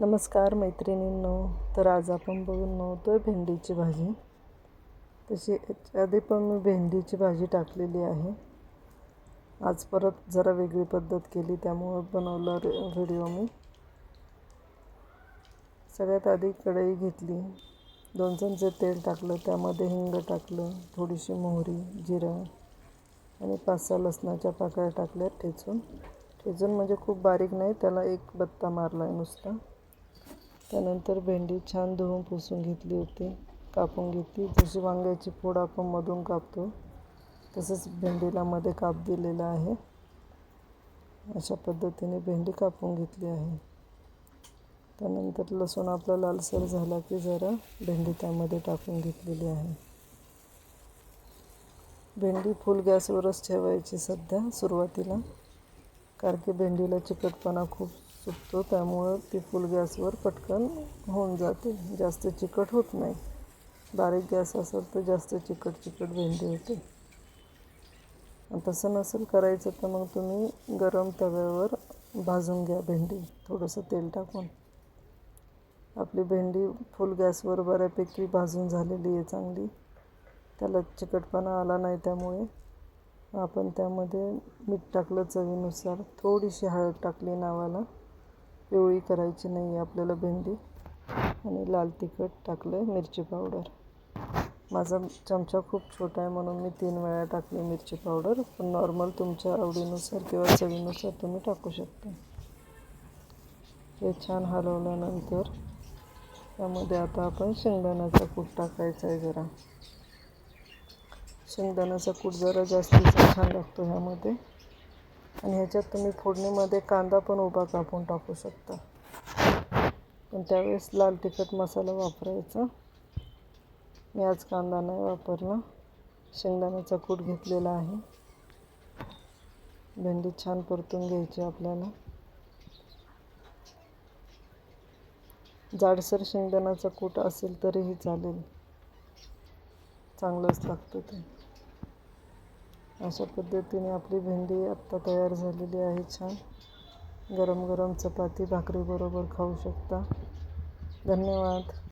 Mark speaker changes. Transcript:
Speaker 1: नमस्कार मैत्रिणींनो तर आज आपण बघून नव्हतो भेंडीची भाजी. तशी आधी पण मी भेंडीची भाजी टाकलेली आहे. आज परत जरा वेगळी पद्धत केली त्यामुळं बनवलं रे व्हिडिओ मी. सगळ्यात आधी कढई घेतली. दोन चमचे तेल टाकलं त्यामध्ये हिंग टाकलं थोडीशी मोहरी जिरं आणि पाच सहा लसणाच्या पाकळ्या टाकल्या ठेचून. ठेचून म्हणजे खूप बारीक नाही त्याला एक बत्ता मारला आहे नुसता. त्यानंतर भेंडी छान धुवून पुसून घेतली होती. कापून घेतली. जशी वांग्याची फोड आपण मधून कापतो तसंच भेंडीला मध्ये काप दिलेला आहे. अशा पद्धतीने भेंडी कापून घेतली आहे. त्यानंतर लसूण आपला लालसर झाला की जरा भेंडी त्यामध्ये टाकून घेतलेली आहे. भेंडी फुल गॅसवरच ठेवायची सध्या सुरुवातीला कारण की भेंडीला चिकटपणा खूप सुकतो त्यामुळं ती फुल गॅसवर पटकन होऊन जाते. जास्त चिकट होत नाही. बारीक गॅस असेल तर जास्त चिकट चिकट भेंडी होते. तसं नसेल करायचं तर मग तुम्ही गरम तव्यावर भाजून घ्या भेंडी. थोडंसं तेल टाकून. आपली भेंडी फुल गॅसवर बऱ्यापैकी भाजून झालेली आहे चांगली. त्याला चिकटपणा आला नाही त्यामुळे. आपण त्यामध्ये मीठ टाकलं चवीनुसार. थोडीशी हळद टाकली नावाला. पिवळी करायची नाही आहे आपल्याला भेंडी. आणि लाल तिखट टाकलं मिरची पावडर माझा चमचा खूप छोटा आहे म्हणून मी तीन वेळा टाकली मिरची पावडर पण नॉर्मल तुमच्या आवडीनुसार किंवा चवीनुसार तुम्ही टाकू शकता. हे छान हलवल्यानंतर त्यामध्ये आता आपण शेंगदाण्याचा कूट टाकायचा आहे जरा. शेंगदाण्याचा कूट जरा जास्तीचा छान लागतो ह्यामध्ये. आणि ह्याच्यात तुम्ही फोडणीमध्ये कांदा पण उभा कापून टाकू शकता. पण त्यावेळेस लाल तिखट मसाला वापरायचा. मी आज कांदा नाही वापरला. शेंगदाण्याचा कूट घेतलेला आहे. भेंडी छान परतून घ्यायची आपल्याला. जाडसर शेंगदाण्याचा कूट असेल तरीही चालेल. चांगलंच लागतं ते. अशा पद्धतीने आपली भेंडी आत्ता तयार झालेली आहे छान. गरम गरम चपाती भाकरीबरोबर खाऊ शकता. धन्यवाद.